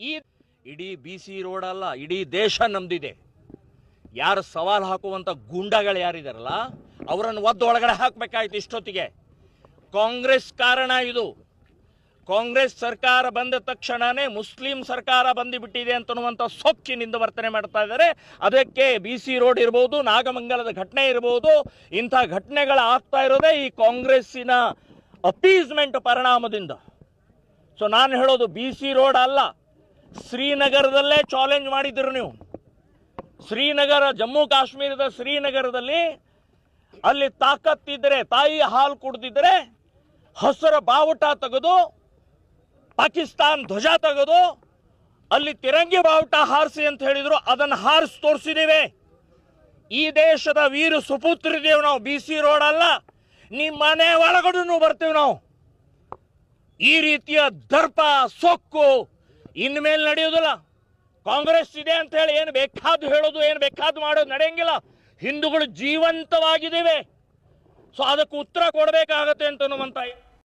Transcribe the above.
ಈ ಇಡೀ B C road ಅಲ್ಲ, ಇಡೀ ದೇಶ ನಮ್ದಿದೆ. ಯಾರು ಸವಾಲು ಹಾಕುವಂತ ಗೂಂಡಾಗಳು ಯಾರಿದಾರಲ್ಲ, ಅವರನ್ನು ಒದ್ದು ಒಳಗಡೆ ಹಾಕಬೇಕಾಯ್ತು ಇಷ್ಟೊತ್ತಿಗೆ. ಕಾಂಗ್ರೆಸ್ ಕಾರಣ ಇದು. ಕಾಂಗ್ರೆಸ್ ಸರ್ಕಾರ ಬಂದ ತಕ್ಷಣನೇ ಮುಸ್ಲಿಂ ಸರ್ಕಾರ ಬಂದು ಬಿಟ್ಟಿದೆ ಅಂತನ್ನುವಂಥ ಸೊಕ್ಕಿನಿಂದ ವರ್ತನೆ ಮಾಡ್ತಾ ಇದ್ದಾರೆ. ಅದಕ್ಕೆ ಬಿ ಸಿ ರೋಡ್ ಇರ್ಬೋದು, ನಾಗಮಂಗಲದ ಘಟನೆ ಇರ್ಬೋದು, ಇಂಥ ಘಟನೆಗಳು ಆಗ್ತಾ ಇರೋದೇ ಈ ಕಾಂಗ್ರೆಸ್ಸಿನ ಅಪೀಸ್ಮೆಂಟ್ ಪರಿಣಾಮದಿಂದ. ಸೊ ನಾನು ಹೇಳೋದು ಬಿ ಸಿ ರೋಡ್ ಅಲ್ಲ. ಶ್ರೀನಗರದಲ್ಲೇ ಚಾಲೆಂಜ್ ಮಾಡಿದ್ರು ನೀವು. ಶ್ರೀನಗರ, ಜಮ್ಮು ಕಾಶ್ಮೀರದ ಶ್ರೀನಗರದಲ್ಲಿ ಅಲ್ಲಿ ತಾಕತ್ತಿದ್ದರೆ ತಾಯಿ ಹಾಲು ಕುಡ್ದಿದ್ರೆ ಹಸರ ಬಾವುಟ ತೆಗೆದು, ಪಾಕಿಸ್ತಾನ್ ಧ್ವಜ ತೆಗೆದು ಅಲ್ಲಿ ತಿರಂಗಿ ಬಾವುಟ ಹಾರಿಸಿ ಅಂತ ಹೇಳಿದ್ರು, ಅದನ್ನು ಹಾರಿಸಿ ತೋರಿಸಿದೀವಿ. ಈ ದೇಶದ ವೀರ ಸುಪುತ್ರಿದ್ದೇವೆ ನಾವು ಬಿ ಸಿ ರೋಡ್ ಅಲ್ಲ ನಿಮ್ಮ ಮನೆ ಒಳಗಡೆ ಬರ್ತೀವಿ ನಾವು. ಈ ರೀತಿಯ ದರ್ಪ, ಸೊಕ್ಕು ಇನ್ಮೇಲೆ ನಡೆಯುವುದಿಲ್ಲ. ಕಾಂಗ್ರೆಸ್ ಇದೆ ಅಂತ ಹೇಳಿ ಏನು ಬೇಕಾದ್ದು ಹೇಳೋದು, ಏನು ಬೇಕಾದ್ದು ಮಾಡೋದು ನಡೆಯಂಗಿಲ್ಲ. ಹಿಂದೂಗಳು ಜೀವಂತವಾಗಿದ್ದೇವೆ. ಸೊ ಅದಕ್ಕೆ ಉತ್ತರ ಕೊಡಬೇಕಾಗತ್ತೆ ಅಂತ